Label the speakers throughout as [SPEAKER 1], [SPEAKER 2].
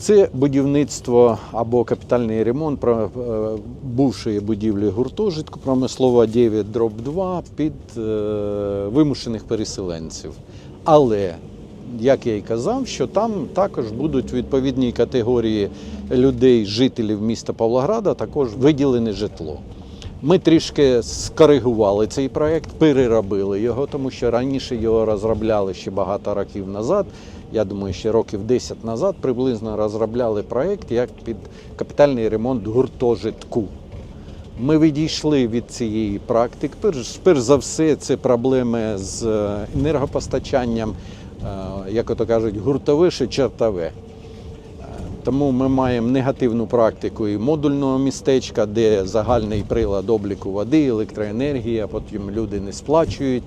[SPEAKER 1] Це будівництво або капітальний ремонт е, бувшої будівлі гуртожитку промислова 9 дроб 2 під е, вимушених переселенців. Але, як я й казав, що там також будуть відповідні категорії людей, жителів міста Павлограда, також виділене житло. Ми трішки скоригували цей проект, переробили його, тому що раніше його розробляли ще багато років назад. Я думаю, ще років 10 назад приблизно розробляли проект як під капітальний ремонт гуртожитку. Ми відійшли від цієї практики. Перш, перш за все, це проблеми з е, енергопостачанням, е, як ото кажуть, гуртове чи чертове. Тому ми маємо негативну практику і модульного містечка, де загальний прилад обліку води, електроенергії, а потім люди не сплачують.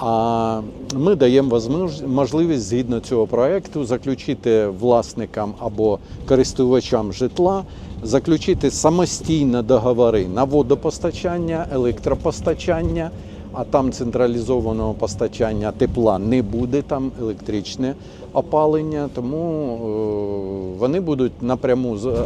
[SPEAKER 1] А ми даємо можливість згідно цього проекту заключити власникам або користувачам житла, заключити самостійно договори на водопостачання, електропостачання, а там централізованого постачання тепла не буде, там електричне опалення, тому е, вони будуть напряму з- е,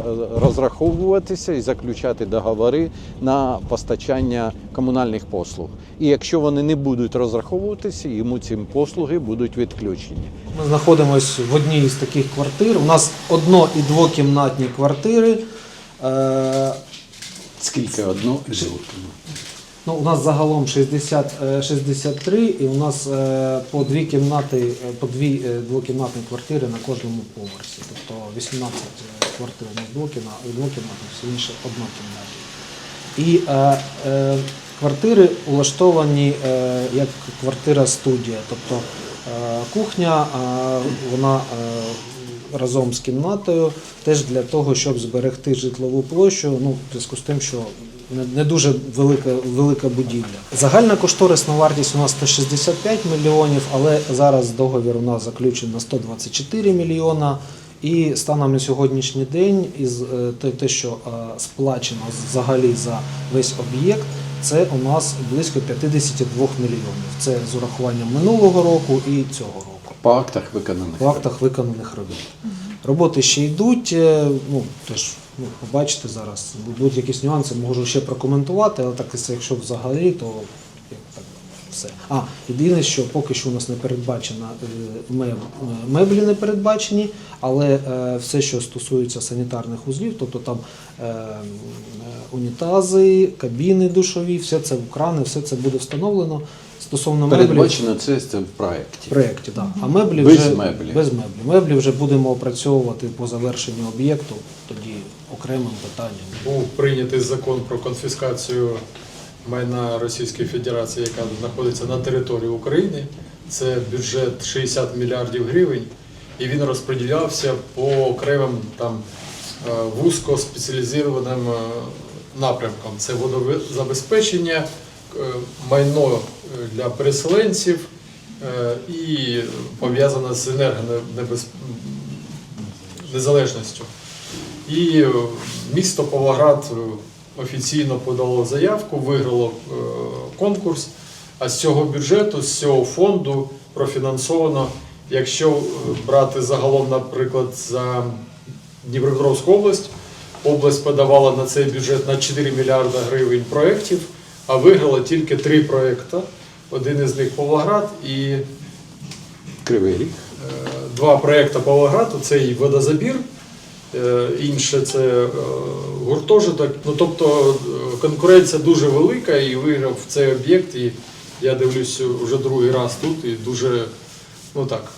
[SPEAKER 1] розраховуватися і заключати договори на постачання комунальних послуг. І якщо вони не будуть розраховуватися, йому ці послуги будуть відключені.
[SPEAKER 2] Ми знаходимося в одній із таких квартир. У нас одно- і двокімнатні квартири. Е,
[SPEAKER 1] Скільки одно і друге.
[SPEAKER 2] Ну, у нас загалом 60, е, 63, і у нас е, по дві кімнати, е, по дві е, двокімнатні квартири на кожному поверсі. Тобто 18 квартир у нас двокімнатних, всі інше однокімнатні. І е, е, квартири улаштовані е, як квартира студія. Тобто е, кухня, е, вона е, разом з кімнатою, теж для того, щоб зберегти житлову площу, ну, в зв'язку з тим, що не, дуже велика, велика будівля. Загальна кошторисна вартість у нас 165 мільйонів, але зараз договір у нас заключений на 124 мільйона. І станом на сьогоднішній день, із е, те, те, що е, сплачено взагалі за весь об'єкт, це у нас близько 52 мільйонів. Це з урахуванням минулого року і цього року
[SPEAKER 1] По актах виконаних.
[SPEAKER 2] по актах виконаних робіт. Роботи ще йдуть. е, Ну теж ну, побачите зараз. Будуть якісь нюанси, можу ще прокоментувати, але так якщо взагалі, то як так все. А єдине, що поки що у нас не передбачено е, е, меблі не передбачені, але е, все, що стосується санітарних узлів, тобто там унітази, кабіни душові, все це в крани, все це буде встановлено. Стосовно меблів,
[SPEAKER 1] Передбачено це, в проєкті.
[SPEAKER 2] в проєкті, так. А меблі
[SPEAKER 1] Без
[SPEAKER 2] вже
[SPEAKER 1] меблів.
[SPEAKER 2] без меблів. Меблі вже будемо опрацьовувати по завершенню об'єкту, тоді окремим питанням.
[SPEAKER 3] Був прийнятий закон про конфіскацію майна Російської Федерації, яка знаходиться на території України. Це бюджет 60 мільярдів гривень, і він розподілявся по окремим там е, вузько спеціалізованим е, напрямкам. Це водозабезпечення, е, майно для переселенців е, і пов'язане з енергонезалежністю. І місто Павлоград офіційно подало заявку, виграло е, конкурс. А з цього бюджету, з цього фонду профінансовано, якщо е, брати загалом, наприклад, за Дніпропетровську область, область подавала на цей бюджет на 4 мільярди гривень проєктів, а виграла тільки три проєкти. Один із них Павлоград і
[SPEAKER 1] Кривий ріг.
[SPEAKER 3] Е, два проекти Павлограду це і водозабір, е, інше це е, гуртожиток. Ну тобто е, конкуренція дуже велика і виграв цей об'єкт. І я дивлюсь вже другий раз тут і дуже ну так,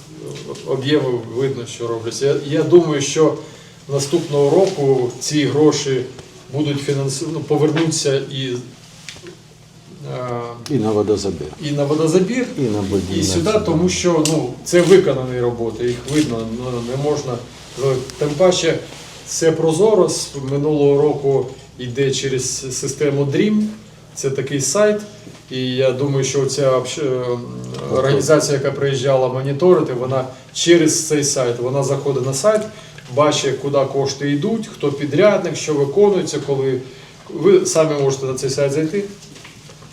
[SPEAKER 3] об'єми видно, що робляться. Я, я думаю, що наступного року ці гроші будуть фінансу... ну, повернуться і, е,
[SPEAKER 1] І на водозабір.
[SPEAKER 3] і на водозабір.
[SPEAKER 1] І на
[SPEAKER 3] І сюди, тому що ну, це виконані роботи, їх видно, ну, не можна. ну, Тим паче це прозоро з минулого року йде через систему DREAM, це такий сайт. І я думаю, що ця організація, яка приїжджала моніторити, вона через цей сайт вона заходить на сайт, бачить, куди кошти йдуть, хто підрядник, що виконується, коли ви самі можете на цей сайт зайти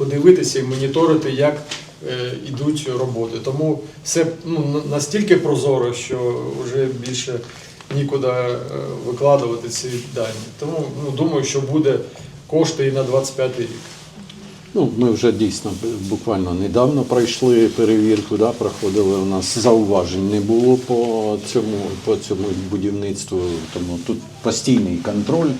[SPEAKER 3] подивитися і моніторити, як е, йдуть роботи. Тому все ну, настільки прозоро, що вже більше нікуди е, викладувати ці дані. Тому ну, думаю, що буде кошти і на 25 рік.
[SPEAKER 1] Ну, ми вже дійсно буквально недавно пройшли перевірку, да, проходили. У нас зауважень не було по цьому, по цьому будівництву, тому тут постійний контроль.